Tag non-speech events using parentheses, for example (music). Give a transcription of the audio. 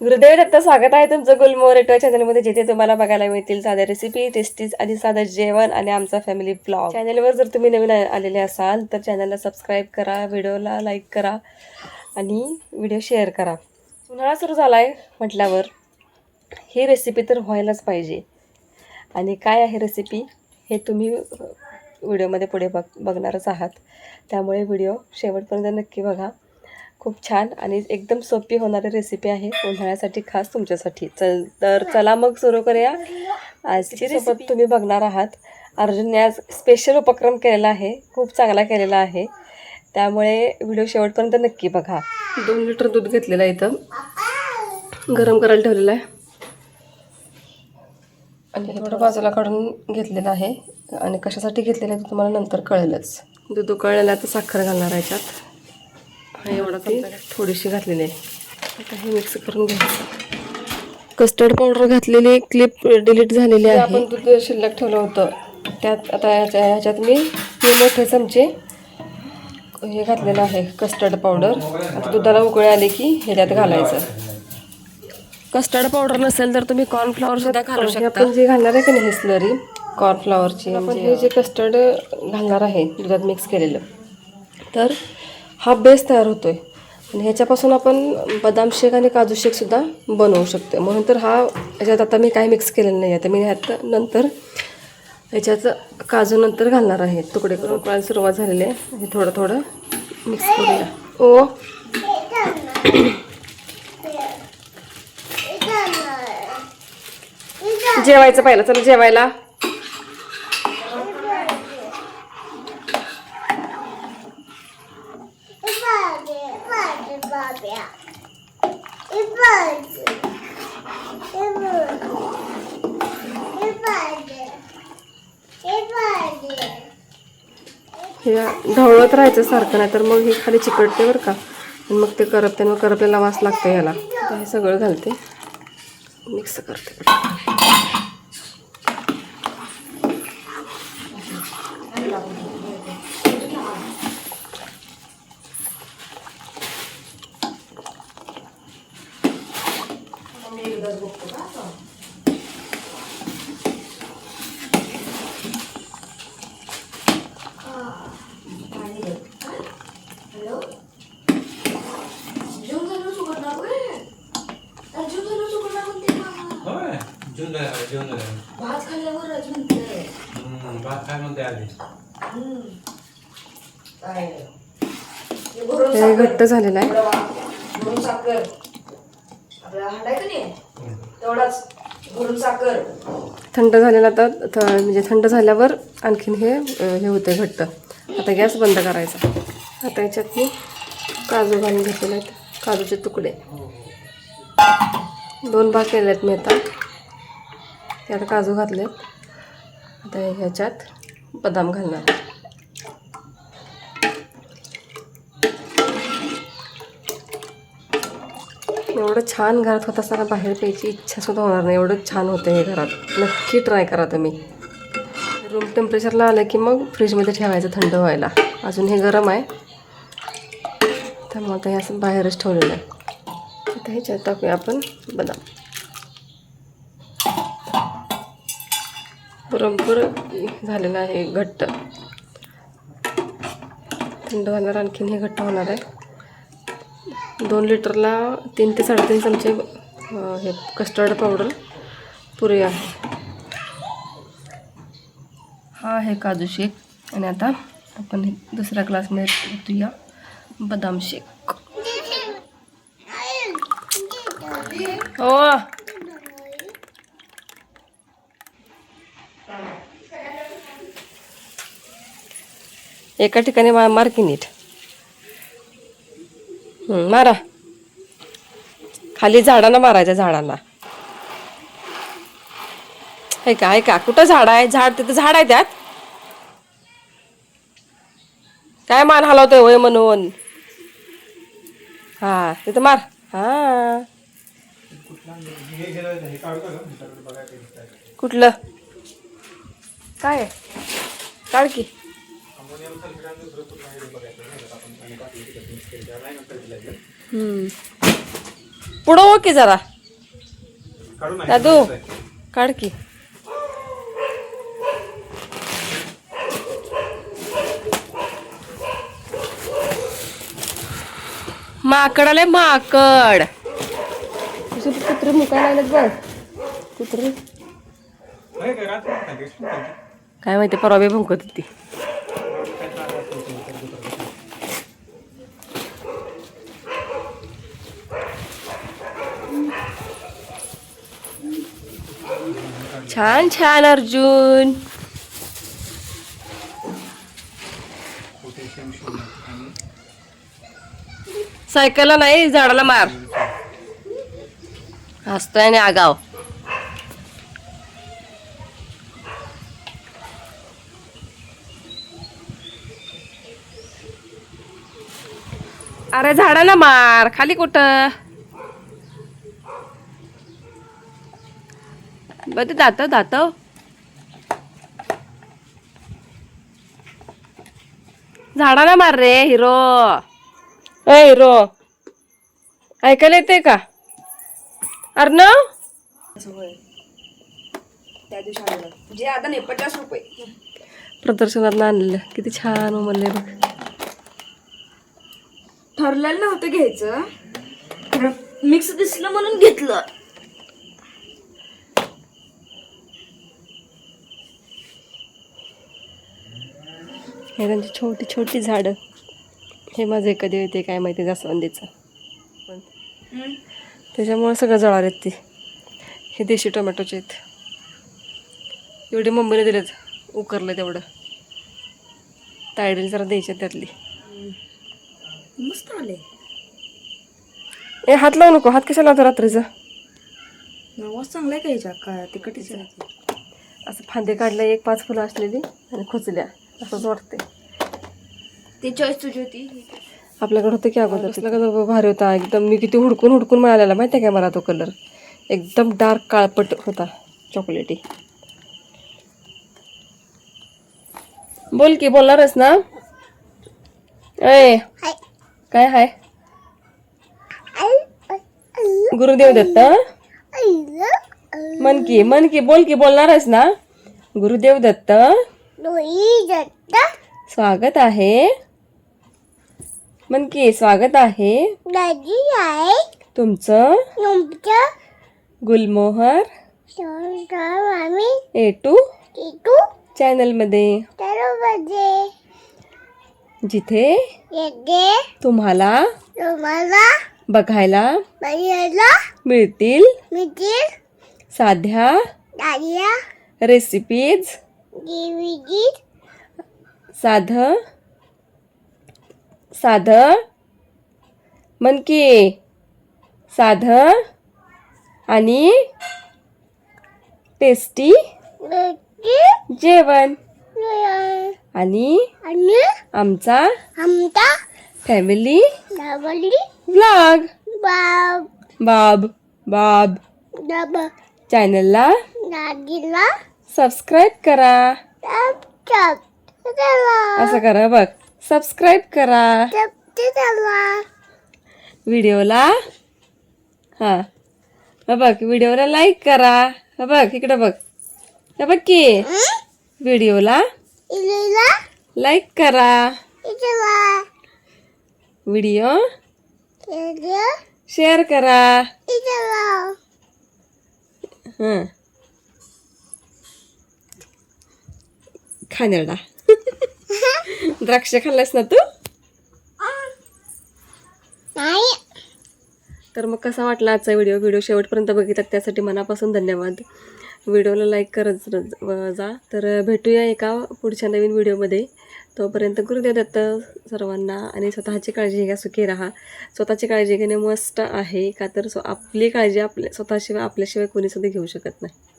गुरुदेव दत्त स्वागत आहे तुमचं गुलमोरेटो चॅनलमध्ये जिथे तुम्हाला बघायला मिळतील साध्या रेसिपी टेस्टीज आणि साधं जेवण आणि आमचा फॅमिली ब्लॉग चॅनलवर जर तुम्ही नवीन आलेले असाल तर चॅनलला सबस्क्राईब करा व्हिडिओला लाईक करा आणि व्हिडिओ शेअर करा. उन्हाळा सुरू झाला आहे म्हटल्यावर ही रेसिपी तर व्हायलाच पाहिजे. आणि काय आहे रेसिपी हे तुम्ही व्हिडिओमध्ये पुढे बघ बघणारच आहात. त्यामुळे व्हिडिओ शेवटपर्यंत नक्की बघा. खूप छान आणि एकदम सोपी होणारी रेसिपी आहे. उन्हाळ्यासाठी खास तुमच्यासाठी. चल तर चला मग सुरू करूया. आजची सोबत तुम्ही बघणार आहात. अर्जुनने आज स्पेशल उपक्रम केलेला आहे. खूप चांगला केलेला आहे. त्यामुळे व्हिडिओ शेवटपर्यंत नक्की बघा. दोन लिटर दूध घेतलेलं आहे इथं. गरम करायला ठेवलेलं आहे. आणि हे थोडं बाजूला काढून घेतलेलं आहे. आणि कशासाठी घेतलेलं आहे ते तुम्हाला नंतर कळेलच. दूध उकळलेलं आहे तर साखर घालणार आहे याच्यात. एवढा ती थोडीशी घातलेली आहे. आता हे मिक्स करून घ्यायचं. कस्टर्ड पावडर घातलेली क्लिप डिलीट झालेली आहे. आपण दूध शिल्लक ठेवलं होतं. त्यात आता याच्या ह्याच्यात मी हे मोठे चमचे हे घातलेलं आहे कस्टर्ड पावडर आता दुधाला उकळी आले की ह्याच्यात घालायचं. कस्टर्ड पावडर नसेल तर तुम्ही कॉर्नफ्लॉवर सुद्धा घालू शकता. आपण जे घालणार आहे की नाही स्लरी कॉर्नफ्लॉवरची आपण हे जे कस्टर्ड घालणार आहे दुधात मिक्स केलेलं. तर हा बेस तयार होतो आहे आणि ह्याच्यापासून आपण बदाम शेक आणि काजू शेकसुद्धा बनवू शकतो म्हणून तर हा ह्याच्यात आता मी काय मिक्स केलेलं नाही आहे तर मी ह्यात नंतर ह्याच्यात काजू नंतर घालणार आहे. तुकडे करून उकळायला सुरुवात झालेली आहे. हे थोडं थोडं मिक्स करूया. ओ. जेवायचं पाहिलं. चला जेवायला. हे ढवळत राहायचं सारखं नाही तर मग हे खाली चिकटते बरं का. आणि मग ते करपते मग करपलेला वास लागतो ह्याला हे सगळं घालते. मिक्स करते. जेवण झालं जेवण झालं भात खाल्ल्यावर हम्म, भात काय म्हणते आधी. काय हे भरून हे घट्ट झालेलं आहे. साखर भरून साखर. आपल्याला हांडाय का नाही तेवढाच भरून साखर. थंड झालेला आता थ- म्हणजे थंड झाल्यावर आणखीन हे अ, हे होते घट्ट. आता गॅस बंद करायचा. आता याच्यात मी काजू घालून घेतलेले आहेत. काजूचे तुकडे. दोन भाग केले आहेत मी आता. यात काजू घातले आता ह्याच्यात बदाम घालणार. एवढं छान घरात होत असताना बाहेर प्यायची इच्छासुद्धा होणार नाही. एवढं छान होतं हे घरात. नक्की ट्राय करा तुम्ही. रूम टेम्परेचरला आलं की मग फ्रीजमध्ये ठेवायचं थंड व्हायला. अजून हे गरम आहे. त्यामुळे आता हे असं बाहेरच ठेवलेलं आहे. आता ह्याच्यात टाकूया आपण बदाम. बरोबर झालेलं आहे घट्ट. थंड झाल्यावर आणखीन हे घट्ट होणार आहे. दोन लिटरला तीन ते साडेतीन चमचे हे कस्टर्ड पावडर पुरे आहे. हा आहे काजू शेक. आणि आता आपण दुसऱ्या ग्लासमध्ये घेऊया बदाम शेक. (laughs) हो. एका ठिकाणी मा मार की नीट. मारा. खाली झाडांना मारायच्या झाडांना. ऐका ऐका कुठं झाड आहे? झाड तिथं झाड आहे त्यात? काय मान हलवतोय वय म्हणून? हा तिथं मार. हा. कुठलं? काय काढ की. पुढं हो की जरा. दादू काढ की. माकड आले माकड. कुत्रे मुकायला लागलेत बघ. कुत्रे. काय माहिती परवा बी भुंकत होती. छान छान अर्जुन सायकलला नाही झाडाला मार. हसतोय आणि आगाव. अरे झाडाला मार खाली कुठं? बघ दात दात झाडाला मार रे हिरो. अय हिरो. ऐकायला येते का? अर्णव? त्या दिवशी आणलं. जे आता नाही पचास रुपये प्रदर्शनात आणलेलं किती छान उमलले बघ. ठरलेलं नव्हतं घ्यायचं. मिक्स दिसलं म्हणून घेतलं. हे त्यांची छोटी छोटी झाडं. हे माझे कधी येते काय माहिती जास्वंदीचं. पण त्याच्यामुळे सगळं जळालेत ते. हे देशी टोमॅटोचे आहेत. एवढे मुंबईने दिलेत उकरलं तेवढं तायडीला जरा द्यायचे त्यातली. मस्त आले. ए हात लावू नको हात कशाला लावतो रात्रीचा? आवाज चांगला आहे का ह्याच्या का? तिकटीच असं फांदे काढले एक पाच फुलं असलेली आणि खोचल्या. असंच वाटते ती चॉईस तुझी होती. आपल्याकडे होतं की अगोदर. असलं का भारी होता. एकदम मी किती हुडकून हुडकून मिळालेला माहिती आहे का मला तो कलर एकदम डार्क काळपट होता चॉकलेटी बोल की बोलणारच ना? ऐ काय हाय? गुरुदेव दत्त मन की मन की बोल की बोलणारच ना? गुरुदेव दत्त स्वागत आहे। मन की स्वागत आहे। तुमचं? गुलमोहर। A two? चॅनलमध्ये जिथे तुम्हाला बघायला मिळतील साध्या रेसिपीज साध. साध. मन की साध आणि टेस्टी जेवण. आणि आमचा आमचा फॅमिली डबली व्लॉग बाब. बाब. बाब चॅनलला सबस्क्राईब करा. असं करा. बघ. सबस्क्राईब करा. व्हिडिओला हां. बघ व्हिडिओला लाईक करा. हा बघ इकडं बघ. हा बघ की. व्हिडिओला लाईक करा. व्हिडिओ शेअर करा. हां. खाण्याला. (laughs) द्राक्ष खाल्लास ना तू? नाही. तर मग कसा वाटला आजचा व्हिडिओ? व्हिडिओ शेवटपर्यंत बघितला त्यासाठी मनापासून धन्यवाद. व्हिडिओला लाईक करत जा. तर भेटूया एका पुढच्या नवीन व्हिडिओमध्ये. तोपर्यंत गुरुदेव दत्त सर्वांना आणि स्वतःची काळजी घ्या सुखी राहा. स्वतःची काळजी घेणे मस्त आहे का तर स्व आपली काळजी आपल्या स्वतःशिवाय आपल्याशिवाय कोणीसुद्धा घेऊ शकत नाही.